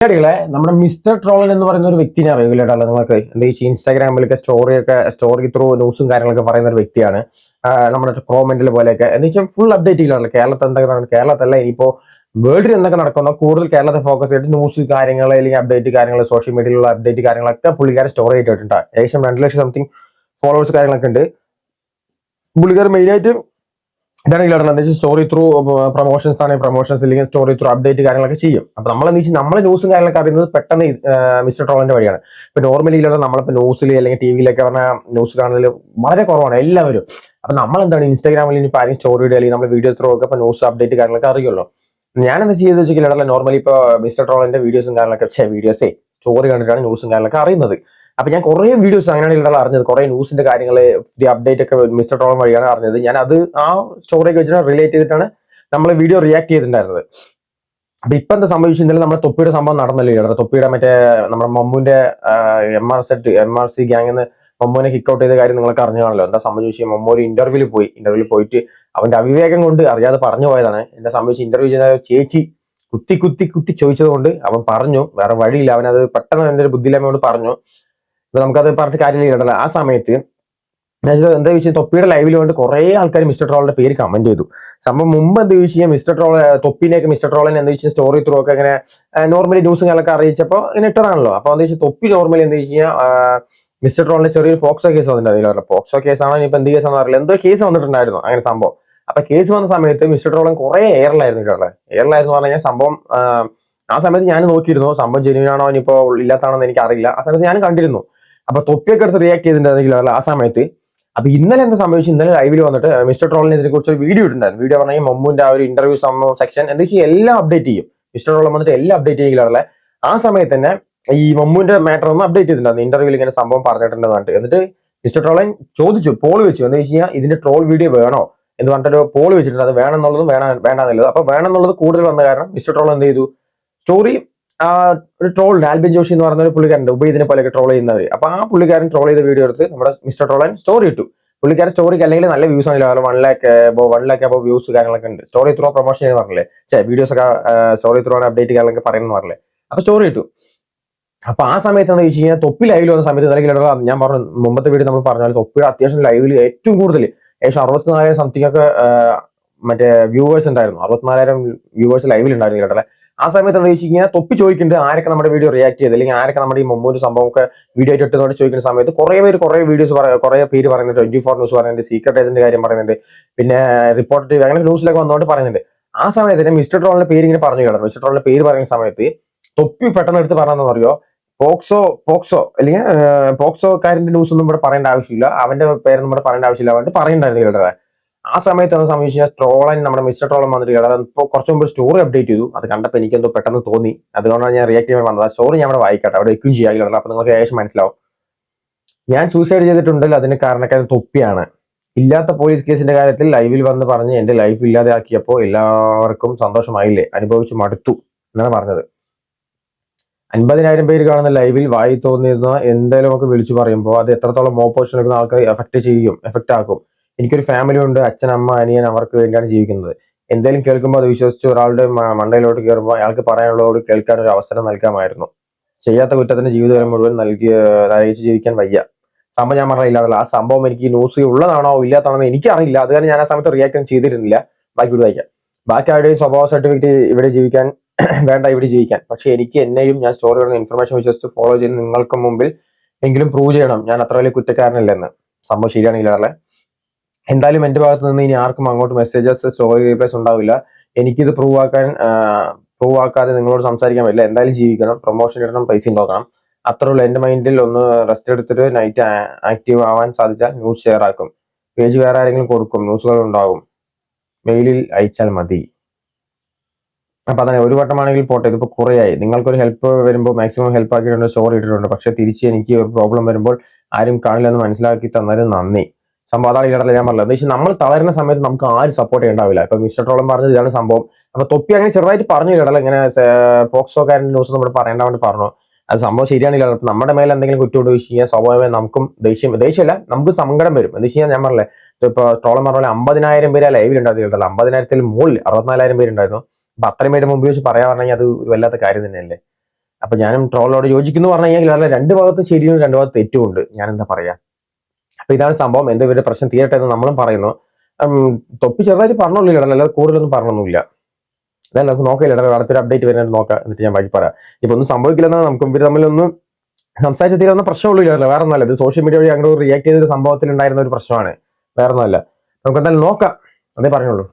പരിപാടികളെ നമ്മുടെ മിസ്റ്റർ ട്രോളൻ എന്ന് പറയുന്ന ഒരു വ്യക്തിനെ അറിയില്ലേട്ടാ നിങ്ങൾക്ക് എന്താ വെച്ചാൽ ഇൻസ്റ്റാഗ്രാമിലൊക്കെ സ്റ്റോറിയൊക്കെ സ്റ്റോറി ത്രൂ ന്യൂസും കാര്യങ്ങളൊക്കെ പറയുന്ന ഒരു വ്യക്തിയാണ്. നമ്മുടെ കോമെന്റിൽ പോലെയൊക്കെ. എന്ന് വെച്ചാൽ ഫുൾ അപ്ഡേറ്റ് ചെയ്യലാണ് കേരളത്തിൽ എന്തൊക്കെ നടക്കുന്നത് കേരളത്തല്ല ഇനിയിപ്പോ വേൾഡിൽ എന്തൊക്കെ നടക്കുന്നോ? കൂടുതൽ കേരളത്തെ ഫോക്കസ് ചെയ്തിട്ട് ന്യൂസ് കാര്യങ്ങൾ അല്ലെങ്കിൽ അപ്ഡേറ്റ് കാര്യങ്ങൾ സോഷ്യൽ മീഡിയയിലുള്ള അപ്ഡേറ്റ് കാര്യങ്ങളൊക്കെ പുള്ളിക്കാരൻ സ്റ്റോറി ചെയ്തിട്ടുണ്ട്. ഏകദേശം രണ്ട് ലക്ഷം സംതിങ് ഫോളോവേഴ്സ് കാര്യങ്ങളൊക്കെ ഉണ്ട്. പുള്ളിക്കാരൻ മെയിനായിട്ട് ഇതാണ് ഇല്ലാട്ടുള്ളത് എന്താ സ്റ്റോറി ത്രൂ പ്രൊമോഷൻസ് ആണെങ്കിൽ പ്രൊമോഷൻസ് ഇല്ലെങ്കിൽ സ്റ്റോറി ത്രൂ അപ്ഡേറ്റ് കാര്യങ്ങളൊക്കെ ചെയ്യും. അപ്പൊ നമ്മൾ എന്താ വെച്ചാൽ നമ്മളെ ന്യൂസും കാര്യങ്ങളൊക്കെ അറിയുന്നത് പെട്ടെന്ന് മിസ്റ്റർ ട്രോളിന്റെ വഴിയാണ്. ഇപ്പൊ നോർമലി ഇല്ലാതെ നമ്മളിപ്പോ ന്യൂസിൽ അല്ലെങ്കിൽ ടി വിയിലൊക്കെ പറഞ്ഞാൽ ന്യൂസ് കാണുന്നതിൽ വളരെ കുറവാണ് എല്ലാവരും. അപ്പൊ നമ്മൾ എന്താണ് ഇൻസ്റ്റാഗ്രാമിൽ ഇനി ആരെയും സ്റ്റോറി ഇടുക അല്ലെങ്കിൽ നമ്മൾ വീഡിയോ ത്രൂ ഒക്കെ ഇപ്പൊ ന്യൂസ് അപ്ഡേറ്റ് കാര്യങ്ങളൊക്കെ അറിയുമല്ലോ. ഞാൻ എന്താ ചെയ്തെന്ന് വെച്ചാൽ നോർമലി ഇപ്പൊ മിസ്റ്റർ ട്രോളിന്റെ വീഡിയോസും കാര്യങ്ങളൊക്കെ വീഡിയോസേ സ്റ്റോറി കണ്ടിട്ടാണ് ന്യൂസും കാര്യങ്ങളൊക്കെ അറിയുന്നത്. അപ്പൊ ഞാൻ കുറെ വീഡിയോസ് അങ്ങനെയാണ് ഇവിടെ അറിഞ്ഞത്. കുറെ ന്യൂസിന്റെ കാര്യങ്ങൾ അപ്ഡേറ്റ് ഒക്കെ മിസ്റ്റർ ട്രോളം വഴിയാണ് അറിഞ്ഞത്. ഞാൻ അത് ആ സ്റ്റോറിയൊക്കെ വെച്ചിട്ട് റിലേറ്റ് ചെയ്തിട്ടാണ് നമ്മൾ വീഡിയോ റിയാക്ട് ചെയ്തിട്ടുണ്ടായിരുന്നത്. അപ്പൊ ഇപ്പൊ എന്താ സംഭവിച്ചു ഇന്നലെ നമ്മുടെ തൊപ്പിയുടെ സംഭവം നടന്നല്ലേ ഇവിടെ തൊപ്പിയുടെ മറ്റേ നമ്മുടെ മമ്മുന്റെ M R set M R C ഗ്യാങ്ങിന്ന് മമ്മൂനെ കിക്ക് ഔട്ട് ചെയ്ത കാര്യം നിങ്ങൾക്ക് അറിഞ്ഞാണല്ലോ എന്താ സംഭവിച്ചു മമ്മൂ ഒരു ഇന്റർവ്യൂവിൽ പോയി. ഇന്റർവ്യൂവിൽ പോയിട്ട് അവന്റെ അവിവേകം കൊണ്ട് അറിയാതെ പറഞ്ഞു പോയതാണ്. എന്താ സംഭവിച്ചു ഇന്റർവ്യൂ ചെയ്ത ചേച്ചി കുത്തി കുത്തി കുത്തി ചോദിച്ചത് കൊണ്ട് അവൻ പറഞ്ഞു. വേറെ വഴിയില്ല. അവൻ അത് പെട്ടെന്ന് എന്റെ ഒരു ബുദ്ധിയില്ലായ്മ പറഞ്ഞു. ഇപ്പൊ നമുക്കത് പറഞ്ഞിട്ട് കാര്യം കേട്ടല്ലോ ആ സമയത്ത് എന്താ ചോദിച്ചാൽ തൊപ്പിയുടെ ലൈവിൽ കൊണ്ട് കുറെ ആൾക്കാർ മിസ്റ്റർ ട്രോളിന്റെ പേര് കമന്റ് ചെയ്തു. സംഭവം മുമ്പ് എന്താ കഴിഞ്ഞാൽ മിസ്റ്റർ ട്രോൾ തൊപ്പിനെയൊക്കെ മിസ്റ്റർ ട്രോളിനെ എന്താ വെച്ചാൽ സ്റ്റോറി ത്രൂ ഒക്കെ ഇങ്ങനെ നോർമലി ന്യൂസും കാര്യങ്ങളൊക്കെ അറിയിച്ചപ്പോൾ ഇങ്ങനെ ഇട്ടതാണല്ലോ. അപ്പൊ എന്താ വെച്ചാൽ തൊപ്പി നോർമലി എന്താ വെച്ച് കഴിഞ്ഞാൽ മിസ്റ്റർ ട്രോളിന്റെ ചെറിയൊരു പോക്സോ കേസ് വന്നിട്ടുണ്ടായിരുന്നു. പോക്സോ കേസാണോ ഇപ്പൊ എന്ത് കേസാണെന്ന് അറിയില്ല. എന്തോ കേസ് വന്നിട്ടുണ്ടായിരുന്നു അങ്ങനെ സംഭവം. അപ്പൊ കേസ് വന്ന സമയത്ത് മിസ്റ്റർ ട്രോളൻ കുറെ എയറിലായിരുന്നു കേട്ടോ എയറിലായിരുന്നു പറഞ്ഞു കഴിഞ്ഞാൽ സംഭവം ആ സമയത്ത് ഞാൻ നോക്കിയിരുന്നു. സംഭവം ജെനുവിനാണോ ഇനിയിപ്പോ ഇല്ലാത്താണോ എന്ന് എനിക്ക് അറിയില്ല ആ സമയത്ത് ഞാൻ കണ്ടിരുന്നു. അപ്പൊ തൊപ്പിയൊക്കെ എടുത്ത് റിയാക്ട് ചെയ്തിട്ടുണ്ടായിരുന്നില്ല ആ സമയത്ത്. അപ്പൊ ഇന്നലെ എന്താ സംഭവിച്ചു ഇന്നലെ ലൈവിൽ വന്നിട്ട് മിസ്റ്റർ ട്രോളിനെ ഇതിനെ കുറിച്ച് ഒരു വീഡിയോ ഇട്ടുണ്ടായിരുന്നു വീഡിയോ പറഞ്ഞാൽ മമ്മൂന്റെ ആ ഒരു ഇന്റർവ്യൂ സംഭവം സെക്ഷൻ എന്താ വെച്ചാൽ എല്ലാം അപ്ഡേറ്റ് ചെയ്യും. മിസ്റ്റർ ട്രോൾ വന്നിട്ട് എല്ലാം അപ്ഡേറ്റ് ചെയ്യില്ല ആ സമയത്ത് തന്നെ ഈ മമ്മൂന്റെ മാറ്റർ ഒന്ന് അപ്ഡേറ്റ് ചെയ്തിട്ടുണ്ടായിരുന്നു. ഇന്റർവ്യൂവിൽ ഇങ്ങനെ സംഭവം പറഞ്ഞിട്ടുണ്ടെന്ന് പറഞ്ഞിട്ട്. എന്നിട്ട് മിസ്റ്റർ ട്രോളൻ ചോദിച്ചു പോൾ വെച്ചു. എന്ന് വെച്ച് കഴിഞ്ഞാൽ ഇതിന്റെ ട്രോൾ വീഡിയോ വേണോ? എന്ന് പറഞ്ഞിട്ടൊരു പോൾ വെച്ചിട്ടുണ്ട്. അത് വേണമെന്നുള്ളതും വേണം വേണ്ടെന്നുള്ളത്. അപ്പൊ വേണമെന്നുള്ളത് കൂടുതൽ വന്ന കാരണം മിസ്റ്റർ ട്രോൾ എന്ത് ചെയ്തു? സ്റ്റോറി ഒരു ട്രോൾ ആൽബിൻ ജോഷി എന്ന് പറയുന്ന ഒരു പുള്ളിക്കാരുണ്ട് ഉപയോഗിതിനെ പോലെയൊക്കെ ട്രോൾ ചെയ്യുന്നവർ അപ്പൊ ആ പുള്ളിക്കാരൻ ട്രോൾ ചെയ്ത വീഡിയോ എടുത്ത് നമ്മുടെ മിസ്റ്റർ ട്രോളൻ സ്റ്റോറി ഇട്ടു. പുള്ളിക്കാരൻ സ്റ്റോറിക്ക് അല്ലെങ്കിൽ നല്ല വ്യൂസ് ആണല്ലോ. വൺ ലാക്ക് വൺ ലാക്ക് അപ്പോൾ വ്യൂസ് കാര്യങ്ങളൊക്കെ ഉണ്ട്. സ്റ്റോറി ത്രൂ പ്രൊമോഷൻ എന്ന് പറഞ്ഞില്ലേ? ചേ വീഡിയോസ് ഒക്കെ സ്റ്റോറി ത്രൂ ആണ് അപ്ഡേറ്റ് കാര്യങ്ങളൊക്കെ പറയുന്നത് പറഞ്ഞില്ലേ? അപ്പൊ സ്റ്റോറി ഇട്ടു. അപ്പൊ ആ സമയത്ത് എന്താ വെച്ച് കഴിഞ്ഞാൽ തൊപ്പി ലൈവിൽ വന്ന സമയത്ത് ഇന്നലെ ഞാൻ പറഞ്ഞു മുമ്പത്തെ വീഡിയോ നമ്മൾ പറഞ്ഞാൽ തൊപ്പി അത്യാവശ്യം ലൈവിൽ ഏറ്റവും കൂടുതൽ. ഏകദേശം അറുപത്തിനാലായിരം സംതിങ് ഒക്കെ മറ്റേ വ്യൂവേഴ്സ് ഉണ്ടായിരുന്നു. അറുപത്തിനാലായിരം വ്യൂവേഴ്സ് ലൈവിൽ ഉണ്ടായിരുന്നു കേട്ടല്ലേ ആ സമയത്ത് എന്താ വെച്ച് കഴിഞ്ഞാൽ തൊപ്പി ചോദിക്കുന്നുണ്ട് ആരൊക്കെ നമ്മുടെ വീഡിയോ റിയാക്ട് ചെയ്ത് അല്ലെങ്കിൽ ആരൊക്കെ നമ്മുടെ ഈ മുമ്പൊരു സംഭവമൊക്കെ വീഡിയോ ആയിട്ട് ചോദിക്കുന്ന സമയത്ത് കുറേ പേര് കുറേ വീഡിയോസ് കുറേ പേര് പറയുന്നുണ്ട്. ട്വന്റി ഫോർ ന്യൂസ് പറയുന്നുണ്ട്. സീക്രട്ട് ഏജന്റ് കാര്യം പറയുന്നുണ്ട്. പിന്നെ റിപ്പോർട്ട് അങ്ങനെ ന്യൂസിലൊക്കെ വന്നുകൊണ്ട് പറയുന്നുണ്ട്. ആ സമയത്ത് മിസ്റ്റർ ട്രോളിന്റെ പേര് ഇങ്ങനെ പറഞ്ഞു കേട്ടോ. മിസ്റ്റർ ട്രോളിന്റെ പേര് പറയുന്ന സമയത്ത് തൊപ്പി പെട്ടെന്ന് എടുത്ത് പറഞ്ഞെന്ന് പറയുമോ പോക്സോ പോക്സോ അല്ലെങ്കിൽ പോക്സോ കാരന്റെ ന്യൂസ് ഒന്നും ഇവിടെ പറയേണ്ട ആവശ്യമില്ല. അവന്റെ പേരൊന്നും ഇവിടെ പറയേണ്ട ആവശ്യമില്ല. അവൻ പറയുന്നുണ്ടായിരുന്നു കേട്ടോ. ആ സമയത്ത് എന്താ സംഭവിച്ചാൽ ട്രോളൻ നമ്മുടെ മിസ്റ്റർ ട്രോളൻ വന്നിട്ട് കേട്ടത് ഇപ്പോൾ കുറച്ച് മുമ്പ് സ്റ്റോറി അപ്ഡേറ്റ് ചെയ്തു. അത് കണ്ടപ്പോൾ എനിക്കെന്തോ പെട്ടെന്ന് തോന്നി. അതുകൊണ്ടാണ് ഞാൻ റിയാക്ട് ചെയ്യാൻ വന്നത്. സോറി ഞാൻ അവിടെ വായിക്കട്ടെ. അവിടെ എക്കും ചെയ്യാൻ അപ്പൊ നിങ്ങൾക്ക് ഏകദേശം മനസ്സിലാവും. ഞാൻ സൂസൈഡ് ചെയ്തിട്ടുണ്ടല്ലോ. അതിന് കാരണക്കാരൻ തൊപ്പിയാണ്. ഇല്ലാത്ത പോലീസ് കേസിന്റെ കാര്യത്തിൽ ലൈവിൽ വന്ന് പറഞ്ഞ് എന്റെ ലൈഫ് ഇല്ലാതെയാക്കിയപ്പോൾ എല്ലാവർക്കും സന്തോഷമായില്ലേ? അനുഭവിച്ചു മടുത്തു എന്നാണ് പറഞ്ഞത്. അൻപതിനായിരം പേര് കാണുന്ന ലൈവിൽ വായി തോന്നിയിരുന്ന എന്തെങ്കിലും ഒക്കെ വിളിച്ചു പറയുമ്പോൾ അത് എത്രത്തോളം ഓപ്പോസിഷൻ എടുക്കുന്ന ആൾക്കാർ എഫക്ട് ചെയ്യും എഫക്റ്റ് ആക്കും. എനിക്കൊരു ഫാമിലി ഉണ്ട് അച്ഛൻ അമ്മ അനിയൻ അവർക്ക് വേണ്ടിയാണ് ജീവിക്കുന്നത്. എന്തെങ്കിലും കേൾക്കുമ്പോൾ അത് വിശ്വസിച്ച് ഒരാളുടെ മണ്ടയിലോട്ട് കയറുമ്പോൾ അയാൾക്ക് പറയാനുള്ളതോട് കേൾക്കാൻ ഒരു അവസരം നൽകാമായിരുന്നു. ചെയ്യാത്ത കുറ്റത്തിന് ജീവിതകാലം മുഴുവൻ നൽകി നയിച്ച് ജീവിക്കാൻ വയ്യ. സംഭവം ഞാൻ പറഞ്ഞില്ല ആ സംഭവം എനിക്ക് ന്യൂസ് ഉള്ളതാണോ ഇല്ലാത്തതാണോ എനിക്കറിയില്ല. അത് കാരണം ഞാൻ ആ സമയത്ത് റിയാക്ട് ചെയ്തിരുന്നില്ല. ബാക്കി ഇവിടെ വായിക്കാം ബാക്കി ആരുടെയും സ്വഭാവ സർട്ടിഫിക്കറ്റ് ഇവിടെ ജീവിക്കാൻ വേണ്ട ഇവിടെ ജീവിക്കാൻ. പക്ഷെ എനിക്ക് എന്നെയും ഞാൻ സ്റ്റോറി ഇടുന്ന ഇൻഫർമേഷൻ വിശ്വസിച്ച് ഫോളോ ചെയ്യുന്ന നിങ്ങൾക്ക് മുമ്പിൽ എങ്കിലും പ്രൂവ് ചെയ്യണം. ഞാൻ അത്ര വലിയ കുറ്റക്കാരനല്ലെന്ന്. സംഭവം ശരിയാണെങ്കിലേ എന്തായാലും എന്റെ ഭാഗത്ത് നിന്ന് ഇനി ആർക്കും അങ്ങോട്ട് മെസ്സേജസ് സ്റ്റോറി റീപ്ലേസ് ഉണ്ടാവില്ല. എനിക്കിത് പ്രൂവ് ആക്കാൻ പ്രൂവ് ആക്കാതെ നിങ്ങളോട് സംസാരിക്കാൻ പറ്റില്ല. എന്തായാലും ജീവിക്കണം. പ്രൊമോഷൻ ഇടണം പൈസ ഉണ്ടാക്കണം. അത്രേ ഉള്ളൂ. എന്റെ മൈൻഡിൽ ഒന്ന് റെസ്റ്റ് എടുത്തിട്ട് നൈറ്റ് ആക്റ്റീവ് ആവാൻ സാധിച്ചാൽ ന്യൂസ് ഷെയർ ആക്കും. പേജ് വേറെ ആരെങ്കിലും കൊടുക്കും. ന്യൂസുകൾ ഉണ്ടാകും മെയിലിൽ അയച്ചാൽ മതി. അപ്പൊ അതാണ്. ഒരു വട്ടമാണെങ്കിൽ പോട്ടെ. ഇതിപ്പോ കുറേയായി. നിങ്ങൾക്കൊരു ഹെൽപ്പ് വരുമ്പോൾ മാക്സിമം ഹെൽപ്പ് ആക്കിയിട്ടുണ്ട് സ്റ്റോറി ഇട്ടിട്ടുണ്ട്. പക്ഷെ തിരിച്ച് എനിക്ക് ഒരു പ്രോബ്ലം വരുമ്പോൾ ആരും കാണില്ലെന്ന് മനസ്സിലാക്കി തന്നതിന് നന്ദി. സംഭവം അതാണ് ഇടത്തിൽ ഞാൻ പറഞ്ഞത്. വെച്ചാൽ നമ്മൾ തളരുന്ന സമയത്ത് നമുക്ക് ആരും സപ്പോർട്ട് ചെയ്യണ്ടാവില്ല. ഇപ്പൊ മിസ്റ്റർ ട്രോളം പറഞ്ഞത് ഇതാണ് സംഭവം. അപ്പൊ തൊപ്പി അങ്ങനെ ചെറുതായിട്ട് പറഞ്ഞു ഇടല ഇങ്ങനെ പോക്സോക്കാരന്റെ ന്യൂസ് നമ്മൾ പറയേണ്ട വേണ്ടി പറഞ്ഞു. അത് സംഭവം ശരിയാണില്ല നമ്മുടെ മേലെ എന്തെങ്കിലും കുറ്റം വെച്ച് കഴിഞ്ഞാൽ സ്വാഭാവികമായി നമുക്കും ദേഷ്യം ദേഷ്യമല്ല നമുക്ക് സങ്കടം വരും. എന്ന് വെച്ച് ഞാൻ പറഞ്ഞില്ലേ? ഇപ്പൊ ട്രോളം പറഞ്ഞ പോലെ അമ്പതിനായിരം പേര് ലൈവിൽ ഉണ്ടായിരുന്നു അമ്പതിനായിരത്തിൽ മുകളിൽ അറുപത്തിനാലായിരം പേരുണ്ടായിരുന്നു അപ്പൊ അത്രയും പേര് മുമ്പ് വെച്ച് പറയാൻ പറഞ്ഞാൽ അത് വല്ലാത്ത കാര്യം തന്നെയല്ലേ? അപ്പൊ ഞാനും ട്രോളോട് യോജിക്കുന്നു പറഞ്ഞു കഴിഞ്ഞാൽ രണ്ട് ഭാഗത്ത് ശരിയും രണ്ട് ഭാഗത്ത് തെറ്റുമുണ്ട് ഞാൻ എന്താ പറയാ? അപ്പൊ ഇതാണ് സംഭവം. എന്റെ ഇവരുടെ പ്രശ്നം തീരട്ടെ എന്ന് നമ്മളും പറയുന്നു. തൊപ്പി ചെറുതായിട്ട് പറഞ്ഞുള്ളൂ ഇടണം അല്ലാതെ കൂടുതലൊന്നും പറഞ്ഞൊന്നുമില്ല. അതായത് നമുക്ക് നോക്കില്ല ഇടണം അടുത്തൊരു അപ്ഡേറ്റ് വരുന്നത് നോക്കാം. എന്നിട്ട് ഞാൻ ബാക്കി പറയാം. ഇപ്പൊ ഒന്നും സംഭവിക്കില്ലെന്നാണ് നമുക്ക് ഇവർ തമ്മിലൊന്നും സംസാരിച്ച തീരുന്ന പ്രശ്നമുള്ളൂ ഇല്ല വേറെ ഒന്നല്ല ഇത് സോഷ്യൽ മീഡിയ വഴി അങ്ങോട്ട് റിയാക്ട് ചെയ്ത ഒരു സംഭവത്തിൽ ഉണ്ടായിരുന്ന ഒരു പ്രശ്നമാണ്. വേറെ ഒന്നല്ല നമുക്ക് എന്തായാലും നോക്കാം. അതേ പറഞ്ഞുള്ളൂ